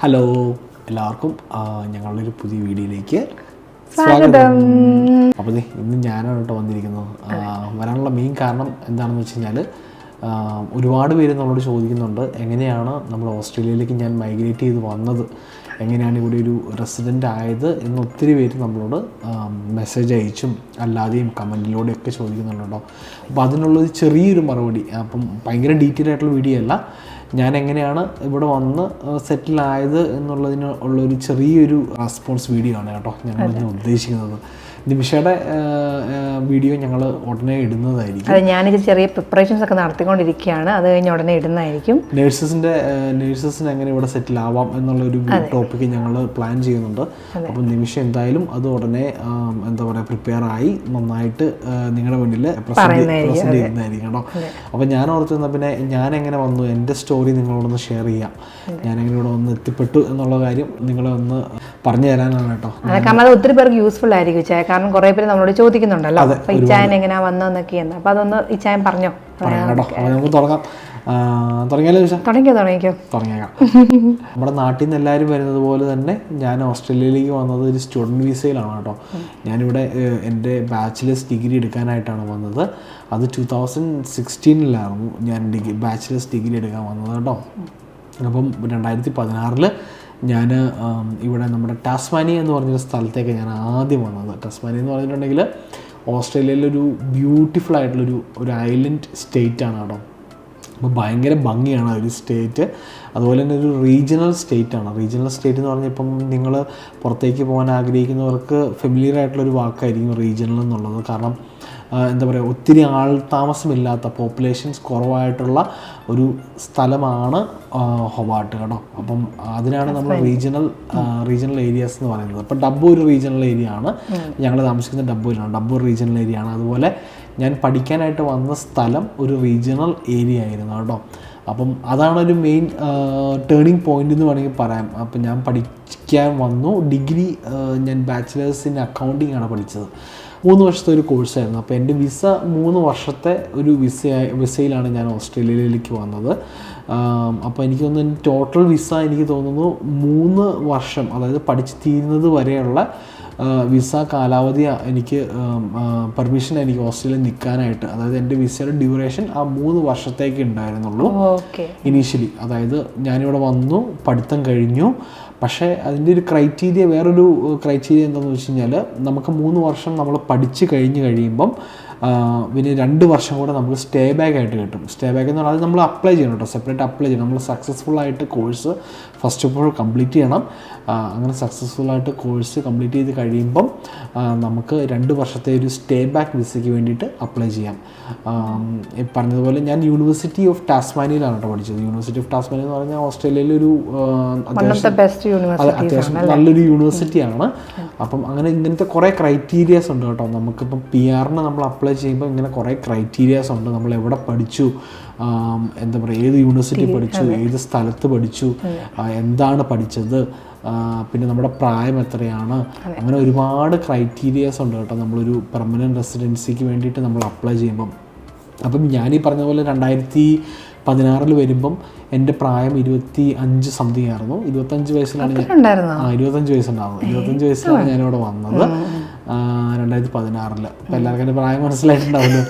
Hello എല്ലാവർക്കും. ഞങ്ങളുടെ ഒരു പുതിയ വീഡിയോയിലേക്ക് സ്വാഗതം. അപ്പോൾ ഇന്ന് ഞാനാണ് കേട്ടോ വന്നിരിക്കുന്നത്. വരാനുള്ള മെയിൻ കാരണം എന്താണെന്ന് വെച്ച് കഴിഞ്ഞാൽ ഒരുപാട് പേര് നമ്മളോട് ചോദിക്കുന്നുണ്ട് എങ്ങനെയാണ് നമ്മൾ ഓസ്ട്രേലിയയിലേക്ക് ഞാൻ മൈഗ്രേറ്റ് ചെയ്ത് വന്നത്? എങ്ങനെയാണ് ഇവിടെ ഒരു റെസിഡന്റ് ആയത്? എന്ന് ഒത്തിരി പേര് നമ്മളോട് മെസ്സേജ് അയച്ചും അല്ലാതെയും കമന്റിലൂടെയൊക്കെ ചോദിക്കുന്നുണ്ടോ അപ്പോൾ അതിനുള്ളൊരു ചെറിയൊരു മറുപടി അപ്പം ഭയങ്കര ഡീറ്റെയിൽ ആയിട്ടുള്ള വീഡിയോ അല്ല. ഞാൻ എങ്ങനെയാണ് ഇവിടെ വന്ന് സെറ്റിൽ ആയത് എന്നുള്ളതിന് ഉള്ളൊരു ചെറിയൊരു റെസ്പോൺസ് വീഡിയോ ആണ് കേട്ടോ ഞങ്ങൾ ഇന്ന് ഉദ്ദേശിക്കുന്നത്. നിമിഷയുടെ വീഡിയോ ഞങ്ങൾ ഉടനെ ഇടുന്നതായിരിക്കും. അത് ഞാനിത് ചെറിയ പ്രിപ്പറേഷൻസ് ഒക്കെ നടത്തിക്കൊണ്ടിരിക്കുകയാണ്. അത് കഴിഞ്ഞ് ഉടനെ ഇടുന്നതായിരിക്കും. നേഴ്സസിന്റെ നേഴ്സസിന് എങ്ങനെ ഇവിടെ സെറ്റിൽ ആവാം എന്നുള്ള ഒരു ടോപ്പിക്ക് ഞങ്ങൾ പ്ലാൻ ചെയ്യുന്നുണ്ട്. അപ്പം നിമിഷം എന്തായാലും അത് ഉടനെ എന്താ പറയുക പ്രിപ്പയർ ആയി നന്നായിട്ട് നിങ്ങളുടെ മുന്നിൽ പ്രസന്റ് ചെയ്യുന്നതായിരിക്കും കേട്ടോ. അപ്പം ഞാൻ ഓർത്ത് നിന്നാൽ പിന്നെ ഞാൻ എങ്ങനെ വന്നു എന്റെ സ്റ്റോറി നിങ്ങളോടൊന്ന് ഷെയർ ചെയ്യാം. ഞാൻ എങ്ങനെ ഇവിടെ വന്ന് എത്തിപ്പെട്ടു എന്നുള്ള കാര്യം നിങ്ങളെ ഒന്ന് പറഞ്ഞു തരാനാണ് കേട്ടോ. ഒത്തിരി പേർക്ക് യൂസ്ഫുൾ ആയിരിക്കും. കാരണം കുറെ പേര് നമ്മളോട് ചോദിക്കുന്നുണ്ടല്ലോ. അപ്പൊ ഇച്ചായൻ എങ്ങനെയാ വന്നതെന്നൊക്കെയെന്ന് അപ്പൊ അതൊന്ന് ഇച്ചായൻ പറഞ്ഞോ? നമുക്ക് തുടങ്ങാം. ആ, തുടങ്ങിയാലോ ചോദിച്ചാൽ തുടങ്ങിയോ തുടങ്ങിക്കോ. തുടങ്ങിയേക്കാം. നമ്മുടെ നാട്ടിൽ നിന്ന് എല്ലാവരും വരുന്നത് പോലെ തന്നെ ഞാൻ ഓസ്ട്രേലിയയിലേക്ക് വന്നത് ഒരു സ്റ്റുഡന്റ് വിസയിലാണ് കേട്ടോ. ഞാനിവിടെ എന്റെ ബാച്ചിലേഴ്സ് ഡിഗ്രി എടുക്കാനായിട്ടാണ് വന്നത്. അത് ടു തൗസൻഡ് സിക്സ്റ്റീനിലായിരുന്നു ഞാൻ ഡിഗ്രി ബാച്ചിലേഴ്സ് ഡിഗ്രി എടുക്കാൻ വന്നത് കേട്ടോ. അപ്പം രണ്ടായിരത്തി പതിനാറിൽ ഞാൻ ഇവിടെ നമ്മുടെ ടാസ്മാനിയ എന്ന് പറഞ്ഞൊരു സ്ഥലത്തേക്ക് ഞാൻ ആദ്യം വന്നത്. ടാസ്മാനിയ എന്ന് പറഞ്ഞിട്ടുണ്ടെങ്കിൽ ഓസ്ട്രേലിയയിലൊരു ബ്യൂട്ടിഫുൾ ആയിട്ടുള്ളൊരു ഒരു ഐലൻഡ് സ്റ്റേറ്റ് ആണ് കേട്ടോ. അപ്പോൾ ഭയങ്കര ഭംഗിയാണ് ഒരു സ്റ്റേറ്റ്. അതുപോലെ തന്നെ ഒരു റീജിയണൽ സ്റ്റേറ്റ് ആണ്. റീജിയണൽ സ്റ്റേറ്റ് എന്ന് പറഞ്ഞാൽ ഇപ്പം നിങ്ങൾ പുറത്തേക്ക് പോകാൻ ആഗ്രഹിക്കുന്നവർക്ക് ഫെമിലിയർ ആയിട്ടുള്ളൊരു വാക്കായിരിക്കും റീജിയണൽ എന്നുള്ളത്. കാരണം എന്താ പറയുക ഒത്തിരി ആൾ താമസമില്ലാത്ത പോപ്പുലേഷൻസ് കുറവായിട്ടുള്ള ഒരു സ്ഥലമാണ് ഹൊബാട്ട് കേട്ടോ. അപ്പം അതിനാണ് നമ്മൾ റീജിയണൽ റീജിയണൽ ഏരിയാസ് എന്ന് പറയുന്നത്. അപ്പം ഡബ്ബു ഒരു റീജിയണൽ ഏരിയ ആണ് ഞങ്ങൾ താമസിക്കുന്ന ഡബ്ബുവിലാണ് ഡബ്ബു റീജിയണൽ ഏരിയ ആണ്. അതുപോലെ ഞാൻ പഠിക്കാനായിട്ട് വന്ന സ്ഥലം ഒരു റീജിയണൽ ഏരിയ ആയിരുന്നു കേട്ടോ. അപ്പം അതാണ് ഒരു മെയിൻ ടേണിംഗ് പോയിന്റ് എന്ന് വേണമെങ്കിൽ പറയാം. അപ്പം ഞാൻ പഠിക്കാൻ വന്നു. ഡിഗ്രി ഞാൻ ബാച്ചിലേഴ്സ് ഇൻ അക്കൗണ്ടിങ് ആണ് പഠിച്ചത്. മൂന്ന് വർഷത്തെ ഒരു കോഴ്സായിരുന്നു. അപ്പോൾ എന്റെ വിസ മൂന്ന് വർഷത്തെ ഒരു വിസ വിസയിലാണ് ഞാൻ ഓസ്ട്രേലിയയിലേക്ക് വന്നത്. അപ്പോൾ എനിക്ക് തോന്നുന്നു ടോട്ടൽ വിസ എനിക്ക് തോന്നുന്നു മൂന്ന് വർഷം അതായത് പഠിച്ചു തീരുന്നത് വരെയുള്ള വിസ കാലാവധി എനിക്ക് പെർമിഷൻ എനിക്ക് ഓസ്ട്രേലിയയിൽ നിൽക്കാനായിട്ട് അതായത് എന്റെ വിസയുടെ ഡ്യൂറേഷൻ ആ മൂന്ന് വർഷത്തേക്ക് ഉണ്ടായിരുന്നുള്ളൂ. ഇനീഷ്യലി അതായത് ഞാനിവിടെ വന്നു പഠിത്തം കഴിഞ്ഞു. പക്ഷേ അതിന്റെ ഒരു ക്രൈറ്റീരിയ വേറൊരു ക്രൈറ്റീരിയ എന്താണെന്ന് വെച്ച് കഴിഞ്ഞാൽ നമുക്ക് മൂന്ന് വർഷം നമ്മൾ പഠിച്ച് കഴിഞ്ഞ് കഴിയുമ്പം പിന്നെ രണ്ട് വർഷം കൂടെ നമുക്ക് സ്റ്റേ ബാക്ക് ആയിട്ട് കിട്ടും. സ്റ്റേ ബാക്ക് എന്ന് പറഞ്ഞാൽ അത് നമ്മൾ അപ്ലൈ ചെയ്യണം കേട്ടോ. സെപ്പറേറ്റ് അപ്ലൈ ചെയ്യണം. നമ്മൾ സക്സസ്ഫുൾ ആയിട്ട് course first of all complete ചെയ്യണം. അങ്ങനെ സക്സസ്ഫുൾ ആയിട്ട് കോഴ്സ് കംപ്ലീറ്റ് ചെയ്ത് കഴിയുമ്പം നമുക്ക് രണ്ട് വർഷത്തെ ഒരു സ്റ്റേ ബാക്ക് വിസയ്ക്ക് വേണ്ടിയിട്ട് അപ്ലൈ ചെയ്യാം. പറഞ്ഞതുപോലെ ഞാൻ യൂണിവേഴ്സിറ്റി ഓഫ് ടാസ്മാനിയിലാണ് കേട്ടോ പഠിച്ചത്. യൂണിവേഴ്സിറ്റി ഓഫ് ടാസ്മാനി എന്ന് പറഞ്ഞാൽ ഓസ്ട്രേലിയയിലെ ഒരു അത്യാവശ്യം നല്ലൊരു യൂണിവേഴ്സിറ്റിയാണ് അപ്പം അങ്ങനെ ഇങ്ങനത്തെ കുറേ ക്രൈറ്റീരിയാസ് ഉണ്ട് കേട്ടോ നമുക്കിപ്പം പി ആറിന് നമ്മൾ അപ്ലൈ ചെയ്യുമ്പോൾ ഇങ്ങനെ കുറേ ക്രൈറ്റീരിയാസ് ഉണ്ട്. നമ്മൾ എവിടെ പഠിച്ചു? എന്താ പറയുക ഏത് യൂണിവേഴ്സിറ്റി പഠിച്ചു ഏത് സ്ഥലത്ത് പഠിച്ചു എന്താണ് പഠിച്ചത് പിന്നെ നമ്മുടെ പ്രായം എത്രയാണ് അങ്ങനെ ഒരുപാട് ക്രൈറ്റീരിയാസ് ഉണ്ട് കേട്ടോ. നമ്മളൊരു പെർമനന്റ് റെസിഡൻസിക്ക് വേണ്ടിയിട്ട് നമ്മൾ അപ്ലൈ ചെയ്യുമ്പം. അപ്പം ഞാൻ ഈ പറഞ്ഞ പോലെ രണ്ടായിരത്തി പതിനാറിൽ വരുമ്പം എന്റെ പ്രായം ഇരുപത്തി അഞ്ച് സംതിങ് ആയിരുന്നു. ഇരുപത്തഞ്ച് വയസ്സിലാണ് ഞാൻ ആ ഇരുപത്തഞ്ച് വയസ്സുണ്ടായിരുന്നു. ഇരുപത്തഞ്ച് വയസ്സിലാണ് ഞാനിവിടെ വന്നത്. രണ്ടായിരത്തി പതിനാറിൽ അപ്പം എല്ലാവർക്കും എന്റെ പ്രായം മനസ്സിലായിട്ടുണ്ടാവുമല്ലോ.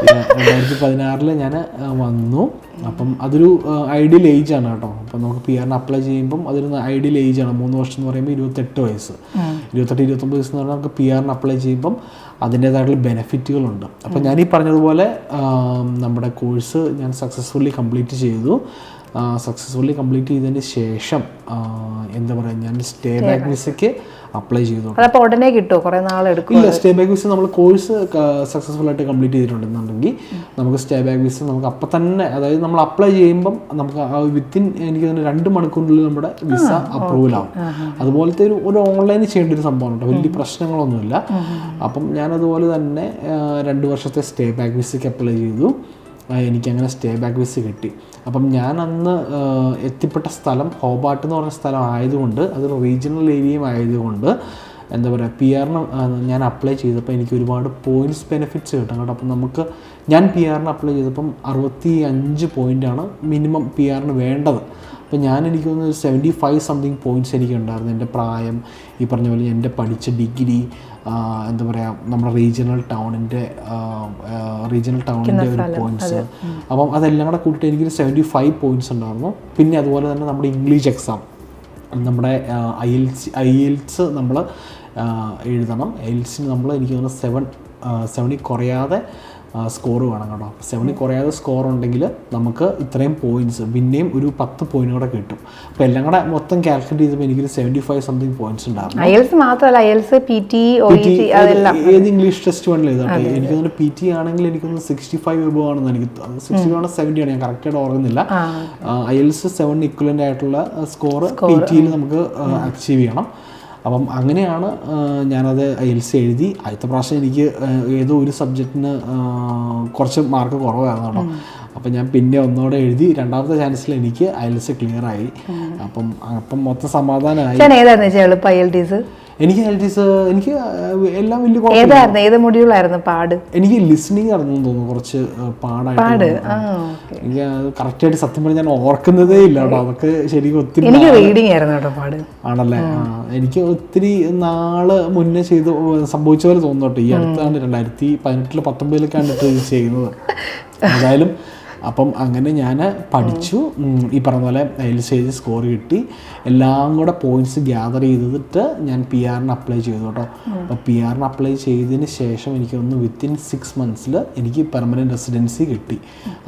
രണ്ടായിരത്തി പതിനാറിൽ ഞാൻ വന്നു. അപ്പം അതൊരു ഐഡിയൽ ഏജ് ആണ് കേട്ടോ. അപ്പം നമുക്ക് പി ആറിന് അപ്ലൈ ചെയ്യുമ്പം അതൊരു ഐഡിയൽ ഏജ് ആണ്. മൂന്ന് വർഷം എന്ന് പറയുമ്പോൾ ഇരുപത്തെട്ട് വയസ്സ്. ഇരുപത്തെട്ട് ഇരുപത്തൊമ്പത് വയസ്സ് എന്ന് പറഞ്ഞാൽ നമുക്ക് പി ആറിന് അപ്ലൈ ചെയ്യുമ്പം അതിന്റേതായിട്ടുള്ള ബെനിഫിറ്റുകളുണ്ട് അപ്പം ഞാൻ ഈ പറഞ്ഞതുപോലെ നമ്മുടെ കോഴ്സ് ഞാൻ സക്സസ്ഫുള്ളി കംപ്ലീറ്റ് ചെയ്തു. സക്സസ്ഫുള്ളി കംപ്ലീറ്റ് ചെയ്തതിന് ശേഷം എന്താ പറയുക ഞാൻ സ്റ്റേ ബാക്ക് വിസയ്ക്ക് അപ്ലൈ ചെയ്തു അപ്പോൾ ഉടനെ കിട്ടുമോ കുറേ നാളെടുക്കും ഇല്ല സ്റ്റേ ബാക്ക് വിസ നമ്മൾ കോഴ്സ് സക്സസ്ഫുൾ ആയിട്ട് കംപ്ലീറ്റ് ചെയ്തിട്ടുണ്ടെന്നുണ്ടെങ്കിൽ നമുക്ക് സ്റ്റേ ബാക്ക് വിസ നമുക്ക് അപ്പം തന്നെ അതായത് നമ്മൾ അപ്ലൈ ചെയ്യുമ്പം നമുക്ക് ആ വിത്തിൻ എനിക്ക് തന്നെ രണ്ട് മണിക്കൂറിനുള്ളിൽ നമ്മുടെ വിസ അപ്രൂവൽ ആവും. അതുപോലത്തെ ഒരു ഒരു ഓൺലൈനിൽ ചെയ്യേണ്ട ഒരു സംഭവം കേട്ടോ വലിയ പ്രശ്നങ്ങളൊന്നുമില്ല. അപ്പം ഞാനതുപോലെ തന്നെ രണ്ട് വർഷത്തെ സ്റ്റേ ബാക്ക് വിസയ്ക്ക് അപ്ലൈ ചെയ്തു. എനിക്കങ്ങനെ സ്റ്റേ ബാക്ക് വിസ കിട്ടി. അപ്പം ഞാൻ അന്ന് എത്തിപ്പെട്ട സ്ഥലം ഹോബാട്ട് എന്ന് പറഞ്ഞ സ്ഥലം ആയതുകൊണ്ട് അത് റീജിയണൽ ഏരിയയും ആയതുകൊണ്ട് എന്താ പറയുക പി ആറിന് ഞാൻ അപ്ലൈ ചെയ്തപ്പോൾ എനിക്ക് ഒരുപാട് പോയിന്റ്സ് ബെനിഫിറ്റ്സ് കിട്ടും കേട്ടോ. അപ്പം നമുക്ക് ഞാൻ പി ആറിന് അപ്ലൈ ചെയ്തപ്പം അറുപത്തി അഞ്ച് പോയിന്റാണ് മിനിമം പി ആറിന് വേണ്ടത്. അപ്പോൾ ഞാൻ എനിക്ക് തോന്നുന്നത് സെവന്റി ഫൈവ് സംതിങ് പോയിന്റ്സ് എനിക്ക് ഉണ്ടായിരുന്നു. എന്റെ പ്രായം ഈ പറഞ്ഞ പോലെ എന്റെ പഠിച്ച ഡിഗ്രി എന്താ പറയുക നമ്മുടെ റീജിയണൽ ടൗണിന്റെ റീജിയണൽ ടൗണിന്റെ ഒരു പോയിന്റ്സ് അപ്പം അതെല്ലാം കൂടെ കൂട്ടിയിട്ട് എനിക്കൊരു സെവന്റി ഫൈവ് പോയിന്റ്സ് ഉണ്ടായിരുന്നു. പിന്നെ അതുപോലെ തന്നെ നമ്മുടെ ഇംഗ്ലീഷ് എക്സാം നമ്മുടെ ഐ എൽസ് ഐ എൽസ് നമ്മൾ എഴുതണം. എൽസിന് നമ്മൾ എനിക്ക് തോന്നുന്നു സെവൻ സെവനിൽ കുറയാതെ സ്കോർ വേണം കേട്ടോ. സെവനിൽ കുറയാതെ സ്കോർ ഉണ്ടെങ്കിൽ നമുക്ക് ഇത്രയും പോയിന്റ്സ് പിന്നെയും ഒരു പത്ത് പോയിന്റ് കൂടെ കിട്ടും. അപ്പോൾ എല്ലാം കൂടെ മൊത്തം കാൽക്കുലേറ്റ് ചെയ്തപ്പോൾ എനിക്ക് സെവന്റി ഫൈവ് സംതിങ് പോയിന്റ്സ് ഉണ്ടായിരുന്നു മാത്രമല്ല പി ടി അതെല്ലാം. ഏത് ഇംഗ്ലീഷ് ടെസ്റ്റ് വേണമെങ്കിലും എഴുതാട്ടെ എനിക്ക് തോന്നുന്നു പി ടി ആണെങ്കിൽ എനിക്കൊന്ന് സിക്സ്റ്റി ഫൈവ് എബോ ആണെന്ന് എനിക്ക് സിക്സ്റ്റി ആണോ സെവന്റി ആണ് ഞാൻ കറക്റ്റായിട്ട് ഓർക്കുന്നില്ല. ഐ എൽസ് സെവൻ ഇക്വലന്റ് ആയിട്ടുള്ള സ്കോർ പി ടിയിൽ നമുക്ക് അച്ചീവ് ചെയ്യണം. അപ്പം അങ്ങനെയാണ് ഞാനത് ഐ എൽ സി എഴുതി. അടുത്ത പ്രാവശ്യം എനിക്ക് ഏതോ ഒരു സബ്ജക്റ്റിന് കുറച്ച് മാർക്ക് കുറവായിരുന്നു കേട്ടോ. അപ്പം ഞാൻ പിന്നെ ഒന്നോടെ എഴുതി രണ്ടാമത്തെ ചാൻസിൽ എനിക്ക് ഐ എൽ സി ക്ലിയർ ആയി. അപ്പം അപ്പം മൊത്തം സമാധാനമായി. എനിക്ക് എനിക്ക് എല്ലാം വലിയ ഏതായിരുന്നു? ഏത് മൊഡ്യൂളായിരുന്നു പാട്? എനിക്ക് ലിസണിങ് ആയിരുന്നു തോന്നുന്നു കുറച്ച് പാടായിട്ട്. എനിക്ക് കറക്റ്റായിട്ട് സത്യം പറഞ്ഞാൽ ഞാൻ ഓർക്കുന്നതേ ഇല്ല കേട്ടോ. അതൊക്കെ ശരിക്കും ഒത്തിരി എനിക്ക് റീഡിംഗ് ആയിരുന്നു കേട്ടോ പാട്. ആണല്ലേ? എനിക്ക് ഒത്തിരി നാൾ മുന്നേ ചെയ്ത് സംഭവിച്ച പോലെ തോന്നുന്നു കേട്ടോ. ഈ അടുത്താണ് രണ്ടായിരത്തി പതിനെട്ടിൽ പത്തൊമ്പതിലൊക്കെയാണ് ഇത് ചെയ്യുന്നത് ഏതായാലും അപ്പം അങ്ങനെ ഞാൻ പഠിച്ചു. ഈ പറഞ്ഞ പോലെ എൽ ചെയ്ത് സ്കോർ കിട്ടി. എല്ലാം കൂടെ പോയിന്റ്സ് ഗ്യാദർ ചെയ്തിട്ട് ഞാൻ പി ആറിന് അപ്ലൈ ചെയ്തു കേട്ടോ. അപ്പോൾ പി ആറിന് അപ്ലൈ ചെയ്തതിന് ശേഷം എനിക്ക് ഒന്ന് വിത്തിൻ സിക്സ് മന്ത്സിൽ എനിക്ക് പെർമനന്റ് റെസിഡൻസി കിട്ടി.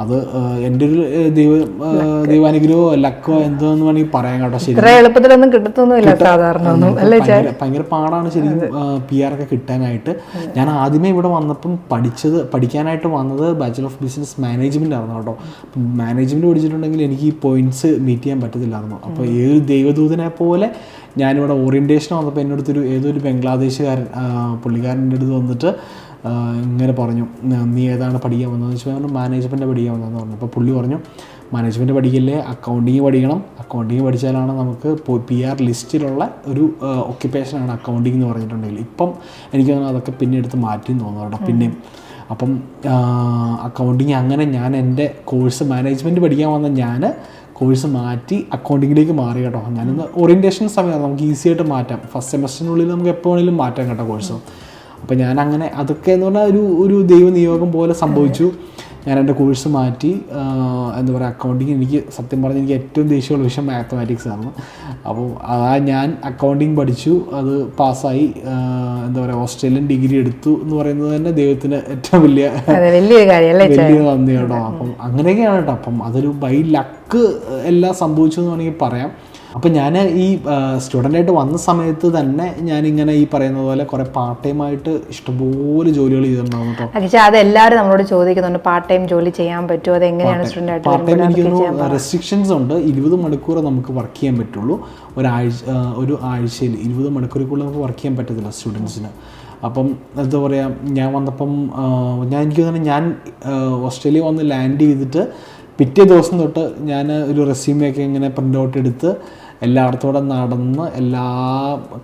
അത് എന്റെ ഒരു ദൈവ ദൈവാനുഗ്രഹമോ ലക്കോ എന്തോ എന്ന് വേണമെങ്കിൽ പറയാം കേട്ടോ ശരി എളുപ്പത്തിലൊന്നും കിട്ടത്തൊന്നുമില്ല സാധാരണ ഭയങ്കര പാടാണ് ശരിക്കും പി ആർ ഒക്കെ കിട്ടാനായിട്ട്. ഞാൻ ആദ്യമേ ഇവിടെ വന്നപ്പം പഠിച്ചത് പഠിക്കാനായിട്ട് വന്നത് ബാച്ചിലർ ഓഫ് ബിസിനസ് മാനേജ്മെന്റ് ആയിരുന്നു കേട്ടോ മാനേജ്മെന്റ് പഠിച്ചിട്ടുണ്ടെങ്കിൽ എനിക്ക് ഈ പോയിന്റ്സ് മീറ്റ് ചെയ്യാൻ പറ്റത്തില്ലായിരുന്നു അപ്പോൾ ഏത് ദൈവദൂതനെ പോലെ ഞാനിവിടെ ഓറിയന്റേഷൻ വന്നപ്പോൾ എന്റെ അടുത്തൊരു ഏതോ ഒരു ബംഗ്ലാദേശുകാരൻ പുള്ളിക്കാരന്റെ അടുത്ത് വന്നിട്ട് ഇങ്ങനെ പറഞ്ഞു "ന- ഏതാണ് പഠിക്കാൻ വന്നതെന്ന് വെച്ചാൽ പറഞ്ഞു മാനേജ്മെന്റ് പഠിക്കാൻ വന്നതെന്ന് പറഞ്ഞു അപ്പോൾ പുള്ളി പറഞ്ഞു മാനേജ്മെന്റ് പഠിക്കില്ലേ അക്കൗണ്ടിങ് പഠിക്കണം അക്കൗണ്ടിങ് പഠിച്ചാലാണ് നമുക്ക് പി ആർ ലിസ്റ്റിലുള്ള ഒരു ഒക്യുപ്പേഷനാണ് അക്കൗണ്ടിങ് എന്ന് പറഞ്ഞിട്ടുണ്ടെങ്കിൽ ഇപ്പം എനിക്ക് തോന്നുന്നു അതൊക്കെ പിന്നെ എടുത്ത് മാറ്റി തോന്നുന്നു കേട്ടോ പിന്നെയും അപ്പം അക്കൗണ്ടിങ് അങ്ങനെ ഞാൻ എന്റെ കോഴ്സ് മാനേജ്മെന്റ് പഠിക്കാൻ വന്ന ഞാൻ കോഴ്സ് മാറ്റി അക്കൗണ്ടിങ്ങിലേക്ക് മാറി കേട്ടോ. ഞാനിന്ന് ഓറിയന്റേഷൻ സമയമാണ് നമുക്ക് ഈസി ആയിട്ട് മാറ്റാം. ഫസ്റ്റ് സെമസ്റ്ററിനുള്ളിൽ നമുക്ക് എപ്പോൾ വേണമെങ്കിലും മാറ്റാം കേട്ടോ കോഴ്സ് അപ്പോൾ ഞാൻ അങ്ങനെ അതൊക്കെ എന്ന് പറഞ്ഞാൽ ഒരു ഒരു ദൈവനിയോഗം പോലെ സംഭവിച്ചു. ഞാൻ എന്റെ കോഴ്സ് മാറ്റി എന്താ പറയുക അക്കൗണ്ടിങ് എനിക്ക് സത്യം പറഞ്ഞാൽ എനിക്ക് ഏറ്റവും ദേഷ്യമുള്ള വിഷയം മാത്തമാറ്റിക്സ് ആണ്. അപ്പോൾ അതാ ഞാൻ അക്കൗണ്ടിങ് പഠിച്ചു. അത് പാസ്സായി. എന്താ പറയുക ഓസ്ട്രേലിയൻ ഡിഗ്രി എടുത്തു എന്ന് പറയുന്നത് തന്നെ ദൈവത്തിന് ഏറ്റവും വലിയ വലിയ നന്ദി കേട്ടോ. അപ്പം അങ്ങനെയൊക്കെയാണ് കേട്ടോ. അപ്പം അതൊരു ബൈ ലക്ക് എല്ലാം സംഭവിച്ചു എന്ന് വേണമെങ്കിൽ പറയാം. അപ്പം ഞാൻ ഈ സ്റ്റുഡന്റായിട്ട് വന്ന സമയത്ത് തന്നെ ഞാനിങ്ങനെ ഈ പറയുന്ന പോലെ കുറേ പാർട്ട് ടൈം ആയിട്ട് ഇഷ്ടംപോലെ ജോലികൾ ചെയ്തിട്ടുണ്ടാവും കേട്ടോ പക്ഷേ അത് എല്ലാവരും നമ്മളോട് ചോദിക്കുന്നുണ്ട് പാർട്ട് ടൈം ജോലി ചെയ്യാൻ പറ്റുമോ? അത് എങ്ങനെയാണ് സ്റ്റുഡന്റായിട്ട് പാർട്ട് ടൈം എനിക്ക് റെസ്ട്രിക്ഷൻസ് ഉണ്ട്. ഇരുപത് മണിക്കൂർ നമുക്ക് വർക്ക് ചെയ്യാൻ പറ്റുള്ളൂ. ഒരാഴ്ച ഒരു ആഴ്ചയിൽ ഇരുപത് മണിക്കൂറിൽ നമുക്ക് വർക്ക് ചെയ്യാൻ പറ്റത്തില്ല സ്റ്റുഡൻസിന് അപ്പം എന്താ പറയുക ഞാൻ വന്നപ്പം ഞാൻ എനിക്ക് തന്നെ ഞാൻ ഓസ്ട്രേലിയ വന്ന് ലാൻഡ് ചെയ്തിട്ട് പിറ്റേ ദിവസം തൊട്ട് ഞാൻ ഒരു റെസ്യൂമൊക്കെ ഇങ്ങനെ പ്രിന്റ് ഔട്ട് എടുത്ത് എല്ലായിടത്തൂടെ നടന്ന് എല്ലാ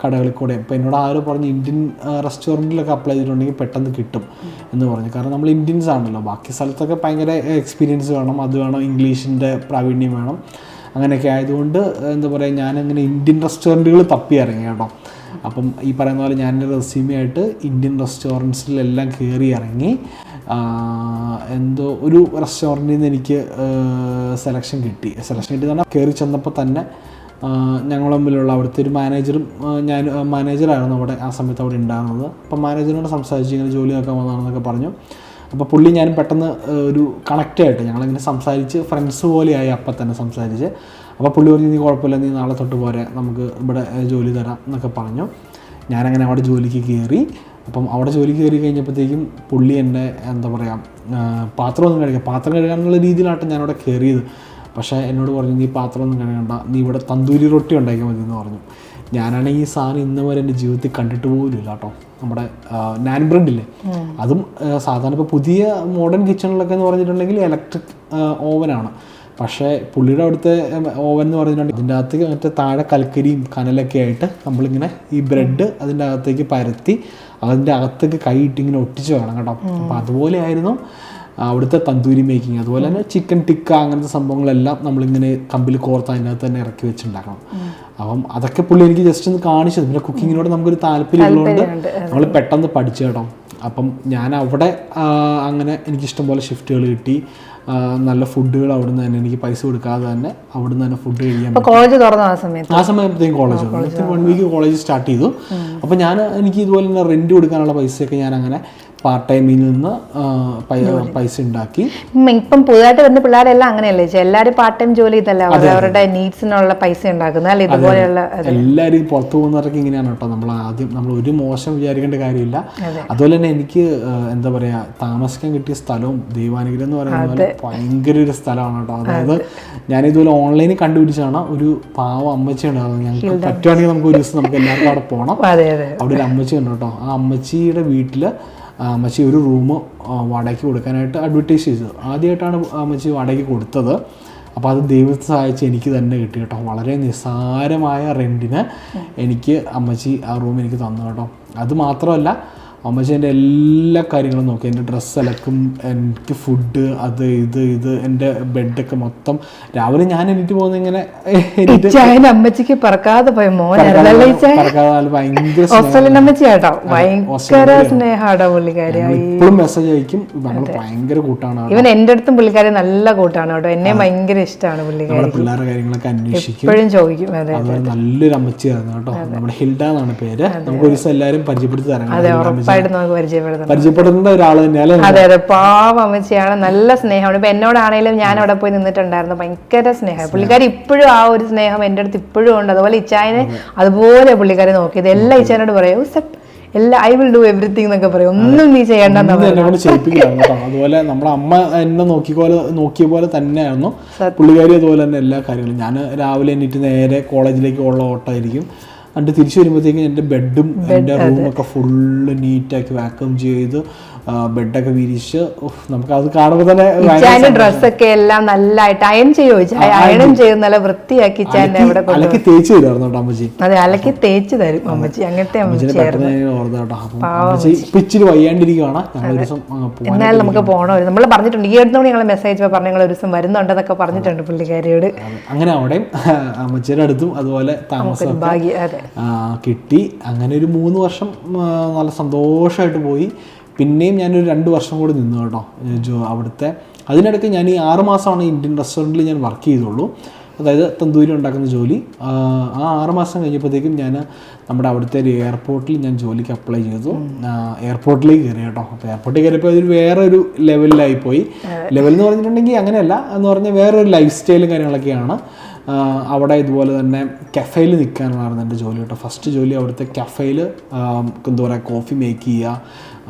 കടകളിൽ കൂടെ. ഇപ്പോൾ എന്നോട് ആരോ പറഞ്ഞു ഇന്ത്യൻ റെസ്റ്റോറന്റിലൊക്കെ അപ്ലൈ ചെയ്തിട്ടുണ്ടെങ്കിൽ പെട്ടെന്ന് കിട്ടും എന്ന് പറഞ്ഞു. കാരണം നമ്മൾ ഇന്ത്യൻസ് ആണല്ലോ. ബാക്കി സ്ഥലത്തൊക്കെ ഭയങ്കര എക്സ്പീരിയൻസ് വേണം. അത് വേണം ഇംഗ്ലീഷിന്റെ പ്രാവീണ്യം വേണം. അങ്ങനെയൊക്കെ ആയതുകൊണ്ട് എന്താ പറയുക ഞാനങ്ങനെ ഇന്ത്യൻ റെസ്റ്റോറന്റുകൾ തപ്പി ഇറങ്ങി കേട്ടോ. അപ്പം ഈ പറയുന്ന പോലെ ഞാൻ റെസ്യൂമി ആയിട്ട് ഇന്ത്യൻ റെസ്റ്റോറന്റ്സിലെല്ലാം കയറി ഇറങ്ങി എന്തോ ഒരു റെസ്റ്റോറന്റിൽ നിന്ന് എനിക്ക് സെലക്ഷൻ കിട്ടി. സെലക്ഷൻ കിട്ടി എന്ന് പറഞ്ഞാൽ കയറി ചെന്നപ്പോൾ തന്നെ ഞങ്ങൾ തമ്മിലുള്ള അവിടുത്തെ ഒരു മാനേജറും ഞാൻ മാനേജറായിരുന്നു അവിടെ ആ സമയത്ത് അവിടെ ഉണ്ടായിരുന്നത്. അപ്പം മാനേജറിനോട് സംസാരിച്ച് ഇങ്ങനെ ജോലി നോക്കാൻ വന്നതാണെന്നൊക്കെ പറഞ്ഞു. അപ്പോൾ പുള്ളി ഞാനും പെട്ടെന്ന് ഒരു കണക്റ്റ് ആയിട്ട് ഞങ്ങളിങ്ങനെ സംസാരിച്ച് ഫ്രണ്ട്സ് പോലെയായി അപ്പം തന്നെ സംസാരിച്ച്. അപ്പോൾ പുള്ളി പറഞ്ഞു നീ കുഴപ്പമില്ല നീ നാളെ തൊട്ട് പോരെ നമുക്ക് ഇവിടെ ജോലി തരാം എന്നൊക്കെ പറഞ്ഞു. ഞാനങ്ങനെ അവിടെ ജോലിക്ക് കയറി അപ്പം അവിടെ ജോലി കയറി കഴിഞ്ഞപ്പോഴത്തേക്കും പുള്ളി എന്റെ എന്താ പറയുക പാത്രമൊന്നും കഴുകുക പാത്രം കഴുകാനുള്ള രീതിയിലാട്ടോ ഞാനവിടെ കയറിയത് പക്ഷേ എന്നോട് പറഞ്ഞു നീ പാത്രമൊന്നും കഴുകണ്ട നീ ഇവിടെ തന്തൂരി റൊട്ടി ഉണ്ടാക്കിയാൽ മതി എന്ന് പറഞ്ഞു. ഞാനാണെങ്കിൽ ഈ സാധനം ഇന്ന് വരെ എന്റെ ജീവിതത്തിൽ കണ്ടിട്ട് പോലുമില്ല കേട്ടോ. നമ്മുടെ നാൻ ബ്രെഡ് ഇല്ലേ? അതും സാധാരണ ഇപ്പോൾ പുതിയ മോഡേൺ കിച്ചണിലൊക്കെ എന്ന് പറഞ്ഞിട്ടുണ്ടെങ്കിൽ ഇലക്ട്രിക് ഓവനാണ് പക്ഷേ പുള്ളിയുടെ അവിടുത്തെ ഓവൻ എന്ന് പറഞ്ഞിട്ടുണ്ടെങ്കിൽ അതിന്റെ അകത്തേക്ക് മറ്റേ താഴെ കൽക്കരിയും കനലൊക്കെ ആയിട്ട് നമ്മളിങ്ങനെ ഈ ബ്രെഡ് അതിന്റെ അകത്തേക്ക് പരത്തി അതിന്റെ അകത്തേക്ക് കൈയിട്ട് ഇങ്ങനെ ഒട്ടിച്ച് വേണം കേട്ടോ. അപ്പോൾ അതുപോലെ ആയിരുന്നു അവിടുത്തെ തന്തൂരി മേക്കിംഗ് അതുപോലെ തന്നെ ചിക്കൻ ടിക്ക അങ്ങനത്തെ സംഭവങ്ങളെല്ലാം നമ്മളിങ്ങനെ കമ്പിൽ കോർത്ത് അതിനകത്ത് തന്നെ ഇറക്കി വെച്ചിട്ടുണ്ടാക്കണം അപ്പം അതൊക്കെ പുള്ളി എനിക്ക് ജസ്റ്റ് ഒന്ന് കാണിച്ചത്. പിന്നെ കുക്കിങ്ങിനോട് നമുക്കൊരു താല്പര്യമുള്ളതുകൊണ്ട് നമ്മൾ പെട്ടെന്ന് പഠിച്ചു കേട്ടോ. അപ്പം ഞാൻ അവിടെ അങ്ങനെ എനിക്ക് ഇഷ്ടംപോലെ ഷിഫ്റ്റുകൾ കിട്ടി നല്ല ഫുഡുകൾ അവിടെ നിന്ന് തന്നെ എനിക്ക് പൈസ കൊടുക്കാതെ തന്നെ അവിടെ നിന്ന് തന്നെ ഫുഡ് കഴിക്കാൻ അപ്പൊ കോളേജ് തുറന്നു ആ സമയത്ത്? ആ സമയത്തേക്കും college one week college start ചെയ്തു. അപ്പം ഞാൻ എനിക്ക് ഇതുപോലെ തന്നെ റെന്റ് കൊടുക്കാനുള്ള പൈസയൊക്കെ ഞാൻ അങ്ങനെ പാർട്ട് ടൈമിൽ നിന്ന് പൈസ ഉണ്ടാക്കി. ഇപ്പം പുതുതായിട്ട് വരുന്ന പിള്ളേരെല്ലാം അങ്ങനെയല്ലേ? എല്ലാവരും പാർട്ട് ടൈം ജോലി ചെയ്തല്ല അവരുടെ നീഡ്സിനുള്ള പൈസ ഉണ്ടാക്കുന്നത്? അല്ലെ ഇതുപോലെയുള്ള എല്ലാവരും പുറത്തു പോകുന്നവരൊക്കെ ഇങ്ങനെയാണ് കേട്ടോ. നമ്മൾ ആദ്യം നമ്മൾ ഒരു മോശം വിചാരിക്കേണ്ട കാര്യമില്ല. അതുപോലെ തന്നെ എനിക്ക് എന്താ പറയാ താമസിക്കാൻ കിട്ടിയ സ്ഥലവും ദൈവാനുഗ്രഹം എന്ന് പറയുന്നത് ഭയങ്കര ഒരു സ്ഥലമാണ് കേട്ടോ. അതായത് ഞാൻ ഇതുപോലെ ഓൺലൈനിൽ കണ്ടുപിടിച്ചാണ് ഒരു പാവ അമ്മച്ചി ഉണ്ടാകുന്നത് ഞങ്ങൾക്ക് പറ്റുവാണെങ്കിൽ നമുക്ക് ഒരു ദിവസം നമുക്ക് എല്ലാവർക്കും അവിടെ പോകണം അവിടെ ഒരു അമ്മച്ചി ഉണ്ട് കേട്ടോ. ആ അമ്മച്ചിയുടെ വീട്ടിൽ അമ്മച്ചി ഒരു റൂം വാടകയ്ക്ക് കൊടുക്കാനായിട്ട് അഡ്വർട്ടൈസ് ചെയ്തത് ആദ്യമായിട്ടാണ് അമ്മച്ചി വാടകയ്ക്ക് കൊടുത്തത്. അപ്പോൾ അത് ദൈവത്തെ സഹായിച്ച് എനിക്ക് തന്നെ കിട്ടി കേട്ടോ. വളരെ നിസ്സാരമായ റെന്റിന് എനിക്ക് അമ്മച്ചി ആ റൂം എനിക്ക് തന്നു കേട്ടോ. അത് മാത്രമല്ല അമ്മച്ചി എന്റെ എല്ലാ കാര്യങ്ങളും നോക്കി. എന്റെ ഡ്രസ്സ് അലക്കും എനിക്ക് ഫുഡ് അത് ഇത് ഇത് എന്റെ ബെഡൊക്കെ മൊത്തം. രാവിലെ ഞാൻ എനിക്ക് പോകുന്ന ഇങ്ങനെ അമ്മച്ചിക്ക് പറക്കാതെ പോയ. ഇപ്പോഴും മെസ്സേജ് അയക്കും. നമ്മൾ ഭയങ്കര കൂട്ടാണ് ഇവൻ എന്റെ അടുത്തും പുള്ളിക്കാരി നല്ല കൂട്ടാണ് കേട്ടോ. എന്നെ ഭയങ്കര ഇഷ്ടമാണ് പുള്ളിക്കാരി. പിള്ളേരുടെ കാര്യങ്ങളൊക്കെ അന്വേഷിക്കും. എപ്പോഴും ചോദിക്കും. നല്ലൊരു അമ്മച്ചിയായിരുന്നു കേട്ടോ. നമ്മുടെ ഹിൽഡ എന്നാണ് പേര്. നമുക്ക് ഒരു ദിവസം എല്ലാവരും പരിചയപ്പെടുത്തി തരാം. ഉറപ്പായിട്ട് നമുക്ക് പരിചയപ്പെടുത്തണം. പരിചയപ്പെടേണ്ട ഒരാൾ തന്നെയാണ് അതെ അതെ. പാവം അമ്മച്ചിയാണ്. നല്ല സ്നേഹമാണ് ഇപ്പൊ എന്നോടാണേലും ഞാൻ അവിടെ പോയി നിന്നിട്ടുണ്ടായിരുന്നു. ഭയങ്കര സ്നേഹം. പുള്ളിക്കാരി ഇപ്പോഴും ആ ഒരു സ്നേഹം എന്റെ അടുത്ത് ഇപ്പോഴും ഉണ്ട്. അതുപോലെ ഇച്ചായനെ അതുപോലെ പുള്ളിക്കാരി നോക്കിയത് എല്ലാം ഇച്ചായനോട് പറയും "സെപ്പ്, എല്ലാം ഐ വിൽ ഡു എവറിത്തിങ് എന്നൊക്കെ പറയും. ഒന്നും നീ കേട്ടോ. അതുപോലെ നമ്മുടെ അമ്മ എന്നെ നോക്കിപ്പോലെ നോക്കിയ പോലെ തന്നെയായിരുന്നു. പുള്ളിക്കാരി അതുപോലെ തന്നെ എല്ലാ കാര്യങ്ങളും. ഞാൻ രാവിലെ എണീറ്റ് നേരെ കോളേജിലേക്ക് ഉള്ള ഓട്ടമായിരിക്കും. എന്നിട്ട് തിരിച്ചു വരുമ്പോഴത്തേക്കും എന്റെ ബെഡും എന്റെ റൂമൊക്കെ ഫുള്ള് നീറ്റാക്കി വാക്വം ചെയ്ത് ബെഡൊക്കെ വിരിച്ച് നമുക്ക് അത് കാണുമ്പോൾ തന്നെ ഡ്രസ്സൊക്കെ എല്ലാം നല്ലതായിട്ട് അയൺ ചെയ്യോ അയണും ചെയ്ത് നല്ല വൃത്തിയാക്കി അലക്കി തേച്ച് തരുമായിരുന്നു കേട്ടോ അമ്മച്ചി. അതെ അലക്കി തേച്ച് തരും അമ്മച്ചി. അങ്ങനത്തെ അമ്മച്ചി ഇച്ചിരി വയ്യാണ്ടിരിക്കുവാണ്. എന്നാലും നമുക്ക് പോകണോ നമ്മൾ പറഞ്ഞിട്ടുണ്ട് ഈ അടുത്തോടെ ഞങ്ങൾ മെസ്സേജ് പറഞ്ഞു ഞങ്ങൾ ഒരു ദിവസം വരുന്നുണ്ടെന്നൊക്കെ പറഞ്ഞിട്ടുണ്ട് പുള്ളിക്കാരിയോട്. അങ്ങനെ അവിടെയും അമ്മച്ചിയുടെ അടുത്തും അതുപോലെ താമസം കിട്ടി. അങ്ങനെ ഒരു മൂന്ന് വർഷം നല്ല സന്തോഷമായിട്ട് പോയി. പിന്നെയും ഞാനൊരു രണ്ട് വർഷം കൂടി നിന്നു കേട്ടോ ജോ അവിടുത്തെ. അതിനിടയ്ക്ക് ഞാൻ ഈ ആറ് മാസമാണ് ഇന്ത്യൻ റെസ്റ്റോറന്റിൽ ഞാൻ വർക്ക് ചെയ്തുള്ളൂ. അതായത് തന്തൂരി ഉണ്ടാക്കുന്ന ജോലി. ആ ആറുമാസം ആറ് മാസം കഴിഞ്ഞപ്പോഴത്തേക്കും ഞാൻ നമ്മുടെ അവിടുത്തെ ഒരു എയർപോർട്ടിൽ ഞാൻ ജോലിക്ക് അപ്ലൈ ചെയ്തു. എയർപോർട്ടിലേക്ക് കയറി കേട്ടോ. അപ്പോൾ എയർപോർട്ടിൽ കയറിയപ്പോൾ അതൊരു വേറെ ഒരു ലെവലിലായി പോയി ലെവൽ എന്ന് പറഞ്ഞിട്ടുണ്ടെങ്കിൽ അങ്ങനെയല്ല. എന്ന് പറഞ്ഞാൽ വേറൊരു ലൈഫ് സ്റ്റൈലും കാര്യങ്ങളൊക്കെയാണ്. അവിടെ ഇതുപോലെ തന്നെ കഫേയിൽ നിൽക്കാനായിരുന്നു എന്റെ ജോലി കേട്ടോ. ഫസ്റ്റ് ജോലി അവിടുത്തെ കഫേയിൽ എന്താ പറയുക കോഫി മേക്ക് ചെയ്യുക.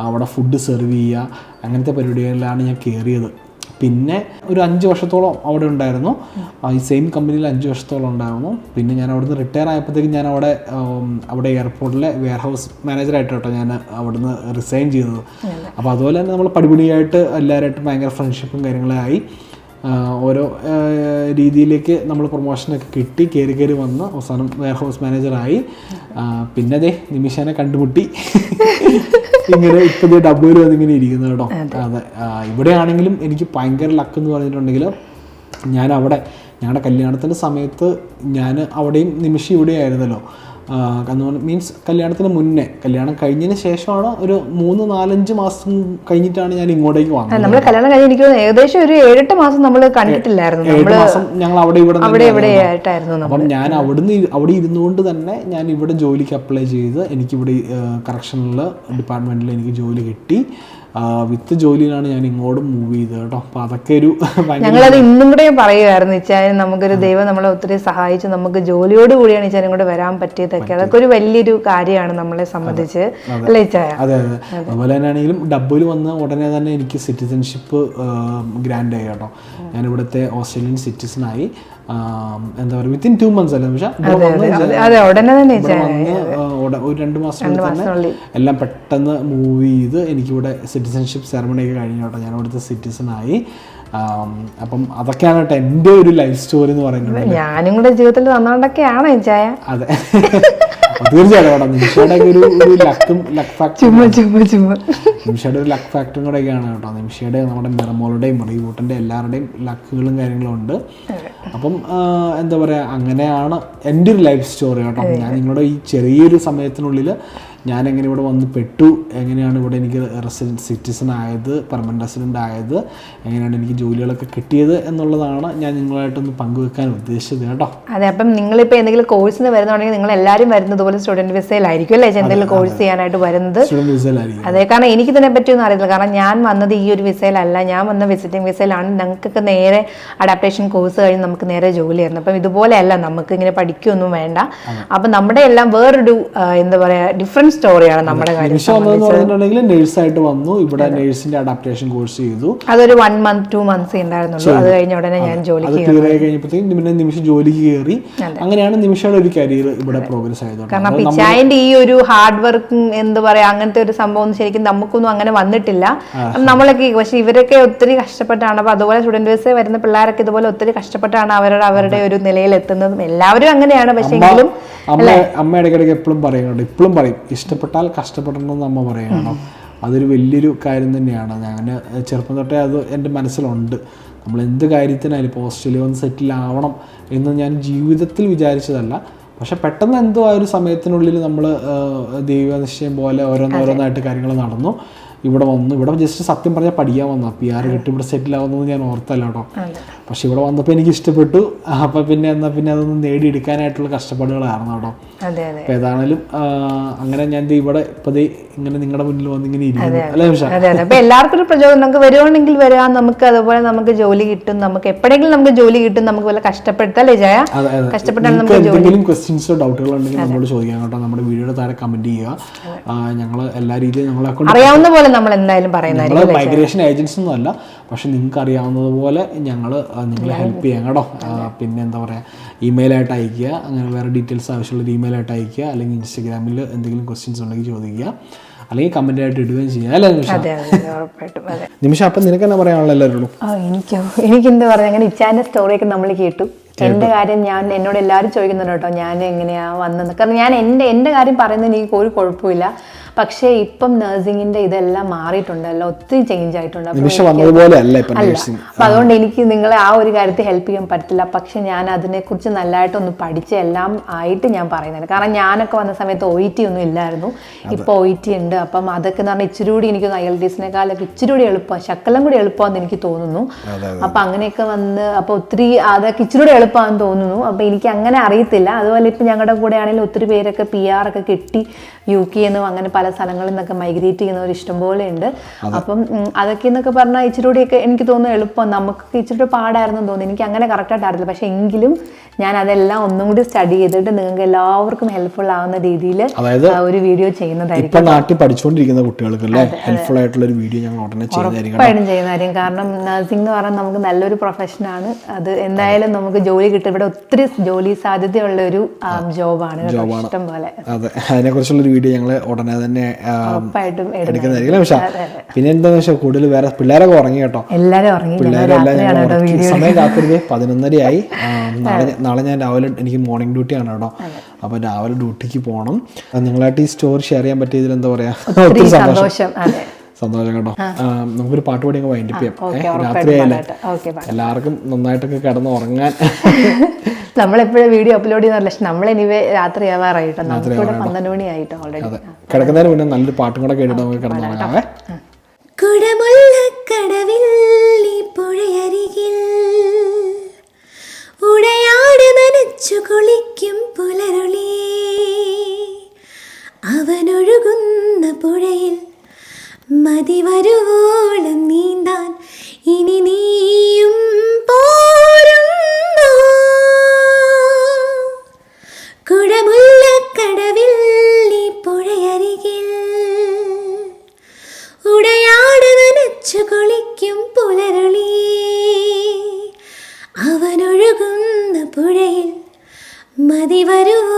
അവിടെ ഫുഡ് സെർവ് ചെയ്യുക അങ്ങനത്തെ പരിപാടികളിലാണ് ഞാൻ കയറിയത് പിന്നെ ഒരു അഞ്ച് വർഷത്തോളം അവിടെ ഉണ്ടായിരുന്നു. ഈ സെയിം കമ്പനിയിൽ അഞ്ച് വർഷത്തോളം ഉണ്ടായിരുന്നു. പിന്നെ ഞാൻ അവിടുന്ന് റിട്ടയർ ആയപ്പോഴത്തേക്കും ഞാൻ അവിടെ അവിടെ എയർപോർട്ടിലെ വെയർ ഹൗസ് മാനേജറായിട്ട് കേട്ടോ ഞാൻ അവിടുന്ന് റിസൈൻ ചെയ്തത്. അപ്പോൾ അതുപോലെ തന്നെ നമ്മൾ പടിപടിയായിട്ട് എല്ലാവരുമായിട്ടും ഭയങ്കര ഫ്രണ്ട്ഷിപ്പും കാര്യങ്ങളായി ഓരോ രീതിയിലേക്ക് നമ്മൾ പ്രൊമോഷനൊക്കെ കിട്ടി കയറി കയറി വന്ന് അവസാനം വെയർ ഹൗസ് മാനേജറായി പിന്നെ അതെ നിമിഷനെ കണ്ടുമുട്ടി. ഇങ്ങനെ ഇപ്പം ഡബ്ല്യൂർ വന്നിങ്ങനെ ഇരിക്കുന്നത് കേട്ടോ. അതെ. ഇവിടെ ഇവിടെയാണെങ്കിലും എനിക്ക് ഭയങ്കര ലക്ക് എന്ന് പറഞ്ഞിട്ടുണ്ടെങ്കിൽ ഞാൻ അവിടെ ഞങ്ങളുടെ കല്യാണത്തിന്റെ സമയത്ത് ഞാൻ അവിടെയും നിമിഷം ഇവിടെയായിരുന്നല്ലോ മീൻസ് കല്യാണത്തിന് മുന്നേ കല്യാണം കഴിഞ്ഞതിന് ശേഷമാണ് ഒരു മൂന്ന് നാലഞ്ച് മാസം കഴിഞ്ഞിട്ടാണ് ഞാൻ ഇങ്ങോട്ടേക്ക് വന്നത്. നമ്മൾ കല്യാണം കഴിഞ്ഞിരിക്കുന്നത് ഏകദേശം ഒരു ഏഴെട്ട് മാസം നമ്മൾ കണ്ടിട്ടില്ലായിരുന്നു. ഏഴ് മാസം ഞങ്ങൾ അവിടെ ഇവിടെ അവിടെ ഇവിടെ. ആയിട്ടായിരുന്നു അപ്പം ഞാൻ അവിടുന്ന് അവിടെ ഇരുന്നുകൊണ്ട് തന്നെ ഞാൻ ഇവിടെ ജോലിക്ക് അപ്ലൈ ചെയ്ത് എനിക്കിവിടെ കറക്ഷനിൽ ഡിപ്പാർട്ട്മെന്റിൽ എനിക്ക് ജോലി കിട്ടി. വിത്ത് ജോലിയിലാണ് ഞാൻ ഇങ്ങോട്ടും മൂവ് ചെയ്തത് കേട്ടോ. അപ്പോൾ അതൊക്കെ ഒരു ഞങ്ങളത് ഇന്നും കൂടെ പറയുമായിരുന്നു ഇച്ചായൻ നമുക്കൊരു ദൈവം നമ്മളെ ഒത്തിരി സഹായിച്ച് നമുക്ക് ജോലിയോട് കൂടിയാണ് ഇച്ചാനും കൂടെ വരാൻ പറ്റിയതൊക്കെ. അതൊക്കെ ഒരു വലിയൊരു കാര്യമാണ് നമ്മളെ സംബന്ധിച്ച്. അല്ലേ ഇച്ചായ അതെ അതെ. അതുപോലെ തന്നെ ആണെങ്കിലും ഡബ്ബിൽ വന്ന് ഉടനെ തന്നെ എനിക്ക് സിറ്റിസൺഷിപ്പ് ഗ്രാൻഡ് ആയി കേട്ടോ. ഞാൻ ഇവിടുത്തെ ഓസ്ട്രേലിയൻ സിറ്റിസണായി എന്താ പറയുക വിത്തിൻ ടു മന്ത്സ് അല്ലേ പക്ഷേ അതെ, ഉടനെ തന്നെ ഒരു രണ്ട് മാസത്തിനുള്ളിൽ തന്നെ എല്ലാം പെട്ടെന്ന് മൂവ് ചെയ്ത് എനിക്കിവിടെ സിറ്റിസൺഷിപ്പ് സെറമണി ഒക്കെ കഴിഞ്ഞു കേട്ടോ. ഞാൻ ഇവിടുത്തെ സിറ്റിസൺ ആയി അപ്പം അതൊക്കെയാണ് കേട്ടോ എന്റെ ഒരു ലൈഫ് സ്റ്റോറി എന്ന് പറയുന്നത്. ഞാനും കൂടെ ജീവിതത്തിൽ വന്നോണ്ടൊക്കെയാണ് അതെ. തീർച്ചയായിട്ടും നിമിഷയുടെ ഒരു ഒരു ലക്കും ലക്ക് ഫാക്ടറും നിമിഷയുടെ ഒരു ലക്ക് ഫാക്ടറും കൂടെയൊക്കെയാണ് കേട്ടോ. നിമിഷയുടെ നമ്മുടെ മിറമോളുടെയും റീബൂട്ടിന്റെ എല്ലാവരുടെയും ലക്കുകളും കാര്യങ്ങളും ഉണ്ട്. അപ്പം എന്താ പറയുക അങ്ങനെയാണ് എന്റെ ഒരു ലൈഫ് സ്റ്റോറി കേട്ടോ. ഞാൻ നിങ്ങളുടെ ഈ ചെറിയൊരു സമയത്തിനുള്ളിൽ ഞാൻ എങ്ങനെ ഇവിടെ വന്ന് പെട്ടു? എങ്ങനെയാണ് ഇവിടെ എനിക്ക് റെസിഡന്റ് സിറ്റിസൺ ആയത്? പെർമനന്റ് റെസിഡന്റ് ആയത്? എങ്ങനെയാണ് എനിക്ക് ജോലികളൊക്കെ കിട്ടിയത് എന്നുള്ളതാണ് ഞാൻ നിങ്ങളായിട്ടൊന്ന് പങ്കുവെക്കാൻ ഉദ്ദേശിച്ചത് കേട്ടോ. അതെ അപ്പം നിങ്ങളിപ്പോൾ എന്തെങ്കിലും കോഴ്സിന് വരുന്നുണ്ടെങ്കിൽ നിങ്ങൾ എല്ലാവരും വരുന്നത് പോലെ സ്റ്റുഡന്റ് വിസയിലായിരിക്കും അല്ലേ എന്തെങ്കിലും കോഴ്സ് ചെയ്യാനായിട്ട് വരുന്നത്? സ്റ്റുഡന്റ് വിസയിലായിരിക്കും അതെ കാരണം എനിക്ക് ഇതിനെ പറ്റിയൊന്നും അറിയില്ല. കാരണം ഞാൻ വന്നത് ഈ ഒരു വിസയിലല്ല ഞാൻ വന്ന വിസിറ്റിംഗ് വിസയിലാണ് ഞങ്ങൾക്കൊക്കെ നേരെ അഡാപ്റ്റേഷൻ കോഴ്സ് കഴിഞ്ഞ് നമുക്ക് നേരെ ജോലി ആയിരുന്നു അപ്പം ഇതുപോലെയല്ല. നമുക്ക് ഇങ്ങനെ പഠിക്കുകയൊന്നും വേണ്ട. അപ്പം നമ്മുടെ എല്ലാം വേറൊരു എന്താ പറയുക ഡിഫറെന്റ് സ്റ്റോറിയാണ് നമ്മുടെ പറഞ്ഞിട്ടുണ്ടെങ്കിൽ നേഴ്സായിട്ട് വന്നു. ഇവിടെ നേഴ്സിന്റെ അഡാപ്റ്റേഷൻ കോഴ്സ് ചെയ്തു. അതൊരു വൺ മന്ത് ടു മന്ത്സ് ഉണ്ടായിരുന്നുള്ളൂ. അത് കഴിഞ്ഞ ഉടനെ ഞാൻ ജോലി കഴിഞ്ഞപ്പോഴത്തേക്കും പിന്നെ നിമിഷം ജോലിക്ക് കയറി. അങ്ങനെയാണ് നിമിഷയുടെ ഒരു കരിയർ ഇവിടെ പ്രോഗ്രസ് ആയത് കാരണം പിച്ചായന്റെ ഈ ഒരു ഹാർഡ് വർക്ക് എന്ത് പറയാ അങ്ങനത്തെ ഒരു സംഭവം ശരിക്കും നമുക്കൊന്നും അങ്ങനെ വന്നിട്ടില്ല. നമ്മളൊക്കെ പക്ഷെ ഇവരൊക്കെ ഒത്തിരി കഷ്ടപ്പെട്ടാണ്. അപ്പൊ അതുപോലെ സ്റ്റുഡന്റ് വേഴ്സ് വരുന്ന പിള്ളേരൊക്കെ ഇതുപോലെ ഒത്തിരി കഷ്ടപ്പെട്ടാണ് അവരുടെ അവരുടെ ഒരു നിലയിൽ എത്തുന്നതും എല്ലാവരും അങ്ങനെയാണ്. പക്ഷെ എങ്കിലും അമ്മ അമ്മ ഇടയ്ക്കിടയ്ക്ക് എപ്പോഴും പറയുന്നുണ്ട്. ഇപ്പോഴും പറയും ഇഷ്ടപ്പെട്ടാൽ കഷ്ടപ്പെടണമെന്ന് അമ്മ പറയണം. അതൊരു വലിയൊരു കാര്യം തന്നെയാണ്. ഞാൻ ചെറുപ്പം തൊട്ടേ അത് എന്റെ മനസ്സിലുണ്ട്. നമ്മൾ എന്ത് കാര്യത്തിനായാലും ഇപ്പോൾ ഓസ്ട്രേലിയ വന്ന് സെറ്റിൽ ആവണം എന്ന് ഞാൻ ജീവിതത്തിൽ വിചാരിച്ചതല്ല. പക്ഷെ പെട്ടെന്ന് എന്തോ ആ ഒരു സമയത്തിനുള്ളിൽ നമ്മൾ ദൈവനിശ്ചയം പോലെ ഓരോന്നോരോന്നായിട്ട് കാര്യങ്ങൾ നടന്നു. ഇവിടെ വന്നു. ഇവിടെ ജസ്റ്റ് സത്യം പറഞ്ഞാൽ പഠിക്കാൻ വന്നു. പി ആർ കിട്ടി. ഇവിടെ സെറ്റിൽ ആവുന്നത് ഞാൻ ഓർത്തല്ല കേട്ടോ. പക്ഷെ ഇവിടെ വന്നപ്പോൾ എനിക്ക് ഇഷ്ടപ്പെട്ടു. അപ്പം പിന്നെ എന്നാൽ പിന്നെ അതൊന്നും നേടിയെടുക്കാനായിട്ടുള്ള കഷ്ടപ്പാടുകളായിരുന്നു കേട്ടോ അപ്പം ഏതാണേലും അങ്ങനെ ഞാൻ ഇവിടെ ഇപ്പം ഇങ്ങനെ നിങ്ങളുടെ മുന്നിൽ വന്ന് ഇങ്ങനെ ഇരിക്കുന്നു. അല്ലേ അതെ അപ്പൊ എല്ലാവർക്കും ഒരു പ്രചോദനം. നമുക്ക് വരുവാണെങ്കിൽ വരാം. നമുക്ക് അതുപോലെ നമുക്ക് ജോലി കിട്ടും. നമുക്ക് എപ്പോഴെങ്കിലും നമുക്ക് ജോലി കിട്ടും. നമുക്ക് വല്ല കഷ്ടപ്പെടുത്തല്ലേ ജയ? കഷ്ടപ്പെട്ടാണ് നിങ്ങൾക്ക് എന്തെങ്കിലും ക്വസ്റ്റ്യൻസോ ഡൗട്ടുകളോ ഉണ്ടെങ്കിൽ നമ്മളോട് ചോദിക്കാം കേട്ടോ. നമ്മുടെ വീഡിയോയുടെ താഴെ കമന്റ് ചെയ്യുക. ഞങ്ങൾ എല്ലാ രീതിയിലും ഞങ്ങളെ അറിയാവുന്ന പോലെ നമ്മൾ എന്തായാലും ഞങ്ങൾ മൈഗ്രേഷൻ ഏജൻസി ഒന്നും അല്ല. പക്ഷെ നിങ്ങൾക്ക് അറിയാവുന്നതുപോലെ ഞങ്ങൾ നിങ്ങളെ ഹെൽപ്പ് ചെയ്യാം കേട്ടോ. പിന്നെ എന്താ പറയുക ഇമെയിലായിട്ട് അയക്കുക അങ്ങനെ വേറെ ഡീറ്റെയിൽസ് ആവശ്യമുള്ള ഇമെയിൽ ആയിട്ട് അയക്കുക അല്ലെങ്കിൽ ഇൻസ്റ്റഗ്രാമിൽ എന്തെങ്കിലും ക്വസ്റ്റ്യൻസ് ഉണ്ടെങ്കിൽ ചോദിക്കുക അല്ലെങ്കിൽ കമന്റ് ആയിട്ട് ഇടുകയും ചെയ്യാം അല്ലേ നിമിഷം? അപ്പം നിനക്ക് എന്നാ പറയാനുള്ള എല്ലാവരോടും? എനിക്കോ എനിക്ക് എന്താ പറയുക അങ്ങനെ സ്റ്റോറി സ്റ്റോറിയൊക്കെ നമ്മൾ കേട്ടു. എന്റെ കാര്യം ഞാൻ എന്നോട് എല്ലാവരും ചോദിക്കുന്നുണ്ട് കേട്ടോ ഞാൻ എങ്ങനെയാ വന്നത് കാരണം ഞാൻ എന്റെ എന്റെ കാര്യം പറയുന്നതിന് എനിക്ക് ഒരു കുഴപ്പമില്ല പക്ഷേ ഇപ്പം നഴ്സിംഗിന്റെ ഇതെല്ലാം മാറിയിട്ടുണ്ടല്ലോ ഒത്തിരി ചേഞ്ച് ആയിട്ടുണ്ട്. അല്ല അപ്പൊ അതുകൊണ്ട് എനിക്ക് നിങ്ങളെ ആ ഒരു കാര്യത്തിൽ ഹെൽപ്പ് ചെയ്യാൻ പറ്റില്ല. പക്ഷെ ഞാൻ അതിനെക്കുറിച്ച് നല്ലതായിട്ടൊന്ന് പഠിച്ച് എല്ലാം ആയിട്ട് ഞാൻ പറയുന്നത് കാരണം ഞാനൊക്കെ വന്ന സമയത്ത് ഒ ടി ഒന്നും ഇല്ലായിരുന്നു. ഇപ്പോൾ ഒ ടി ഉണ്ട്. അപ്പം അതൊക്കെ എന്ന് പറഞ്ഞാൽ ഇച്ചിരി കൂടി എനിക്ക് ഐ എൽ ടി എസിനേക്കാളൊക്കെ ഇച്ചിരി കൂടി എളുപ്പമാണ് ശക്കലം കൂടി എളുപ്പമാണെന്ന് എനിക്ക് തോന്നുന്നു. അപ്പം അങ്ങനെയൊക്കെ വന്ന് അപ്പോൾ ഒത്തിരി അതൊക്കെ ഇച്ചിരി കൂടി എളുപ്പമാണെന്ന് തോന്നുന്നു. അപ്പം എനിക്ക് അങ്ങനെ അറിയത്തില്ല. അതുപോലെ ഇപ്പം ഞങ്ങളുടെ കൂടെ ആണെങ്കിലും ഒത്തിരി പേരൊക്കെ പി ആർ ഒക്കെ കിട്ടി യു കെ എന്നും അങ്ങനെ പല സ്ഥലങ്ങളിൽ നിന്നൊക്കെ മൈഗ്രേറ്റ് ചെയ്യുന്നവർ ഇഷ്ടംപോലെ ഉണ്ട്. അപ്പം അതൊക്കെ എന്നൊക്കെ പറഞ്ഞാൽ ഇച്ചിരി ഒക്കെ എനിക്ക് തോന്നുന്നു എളുപ്പം. നമുക്ക് ഇച്ചിരി പാടായിരുന്നു തോന്നുന്നു. എനിക്ക് അങ്ങനെ കറക്റ്റായിട്ട് അറിയില്ല. പക്ഷേ എങ്കിലും ഞാൻ അതെല്ലാം ഒന്നും കൂടി സ്റ്റഡി ചെയ്തിട്ട് നിങ്ങൾക്ക് എല്ലാവർക്കും ഹെൽപ്ഫുൾ ആവുന്ന രീതിയിൽ ഒരു വീഡിയോ ചെയ്യുന്നതായിരിക്കും. ഇപ്പം നാട്ടിൽ പഠിച്ചുകൊണ്ടിരിക്കുന്ന കുട്ടികൾക്ക് അല്ലേ ഹെൽപ്ഫുൾ ആയിട്ടുള്ള ഒരു വീഡിയോ ഞങ്ങൾ ഉടനെ ചെയ്യുന്നതായിരിക്കും. ഉറപ്പായിട്ടും ചെയ്യുന്ന കാര്യം കാരണം നഴ്സിംഗ് എന്ന് പറഞ്ഞാൽ നമുക്ക് നല്ലൊരു പ്രൊഫഷനാണ് അത് എന്തായാലും നമുക്ക് ജോലി കിട്ടും. ഇവിടെ ഒത്തിരി ജോലി സാധ്യതയുള്ള ഒരു ജോബാണ് ഇഷ്ടം പോലെ. അതെ. അതിനെക്കുറിച്ചുള്ളൊരു വീഡിയോ ഞങ്ങൾ ഉടനെ തന്നെ ഇടുന്നത്. എടുക്കുന്നതായിരിക്കും പക്ഷേ പിന്നെ എന്താണെന്ന് വെച്ചാൽ കൂടുതൽ വേറെ പിള്ളേരൊക്കെ ഉറങ്ങി കേട്ടോ. പിള്ളേരെല്ലാം സമയം രാത്രി പതിനൊന്നരയായി. നാളെ നാളെ ഞാൻ രാവിലെ എനിക്ക് മോർണിംഗ് ഡ്യൂട്ടി ആണ് കേട്ടോ. അപ്പോൾ രാവിലെ ഡ്യൂട്ടിക്ക് പോകണം നിങ്ങളായിട്ട് ഈ സ്റ്റോറി ഷെയർ ചെയ്യാൻ പറ്റിയതിൽ എന്താ പറയാ? ഒത്തിരി സന്തോഷം. സന്തോഷം കേട്ടോ. നമുക്കൊരു പാട്ട് പാടി അങ്ങ് വൈൻഡപ്പ് ചെയ്യാം. രാത്രിയായല്ലേ എല്ലാവർക്കും നന്നായിട്ടൊക്കെ കിടന്ന് ഉറങ്ങാൻ. നമ്മളെപ്പോഴും വീഡിയോ അപ്ലോഡ് ചെയ്യുന്നില്ല പക്ഷെ നമ്മൾ എനിവേ രാത്രി ആവാറായിട്ടോ നമുക്കിവിടെ പന്ത്രണ്ട് മണി ആയിട്ടോ ഓൾറെഡി കിടക്കുന്നതിന് മുന്നേ നല്ലൊരു പാട്ടും കൂടെ കേട്ടിട്ട് നമുക്ക് കിടന്ന് ഉറങ്ങാവേ. കുടമുല്ലക്കടവിൽ ഈ പുഴയരികിൽ ഉടയാട് നനച്ചു കുളിക്കും മതി വരുവോളം നീന്താൻ. ഇനി നീയും പോരുന്നോ. കടവിൽ നീ പുഴയരികിൽ. ഉടയാട് നനച്ചു കുളിക്കും പുലരുളി. അവനൊഴുകുന്ന പുഴയിൽ മതി വരുവോളം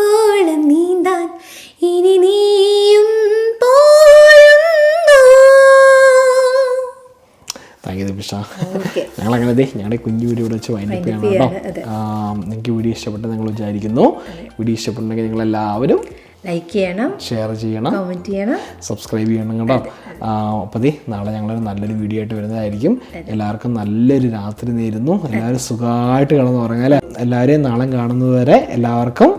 താങ്ക് ഞങ്ങളങ്ങനെ ദേ ഞങ്ങളുടെ കുഞ്ഞു വീഡിയോ ഇവിടെ വെച്ച് വൈൻഡപ്പ് ചെയ്യണം കേട്ടോ നിങ്ങൾക്ക് വീഡിയോ ഇഷ്ടപ്പെട്ടെന്ന് ഞങ്ങൾ വിചാരിക്കുന്നു. വീഡിയോ ഇഷ്ടപ്പെട്ടെങ്കിൽ നിങ്ങൾ എല്ലാവരും ലൈക്ക് ചെയ്യണം ഷെയർ ചെയ്യണം കമന്റ് ചെയ്യണം. സബ്സ്ക്രൈബ് ചെയ്യണം കേട്ടോ. അപ്പോൾ ദേ നാളെ ഞങ്ങളൊരു നല്ലൊരു വീഡിയോ ആയിട്ട് വരുന്നതായിരിക്കും. എല്ലാവർക്കും നല്ലൊരു രാത്രി നേരുന്നു. എല്ലാവരും സുഖമായിട്ട് കിടന്നു അല്ലേ? എല്ലാവരെയും നാളെ കാണുന്നത് വരെ എല്ലാവർക്കും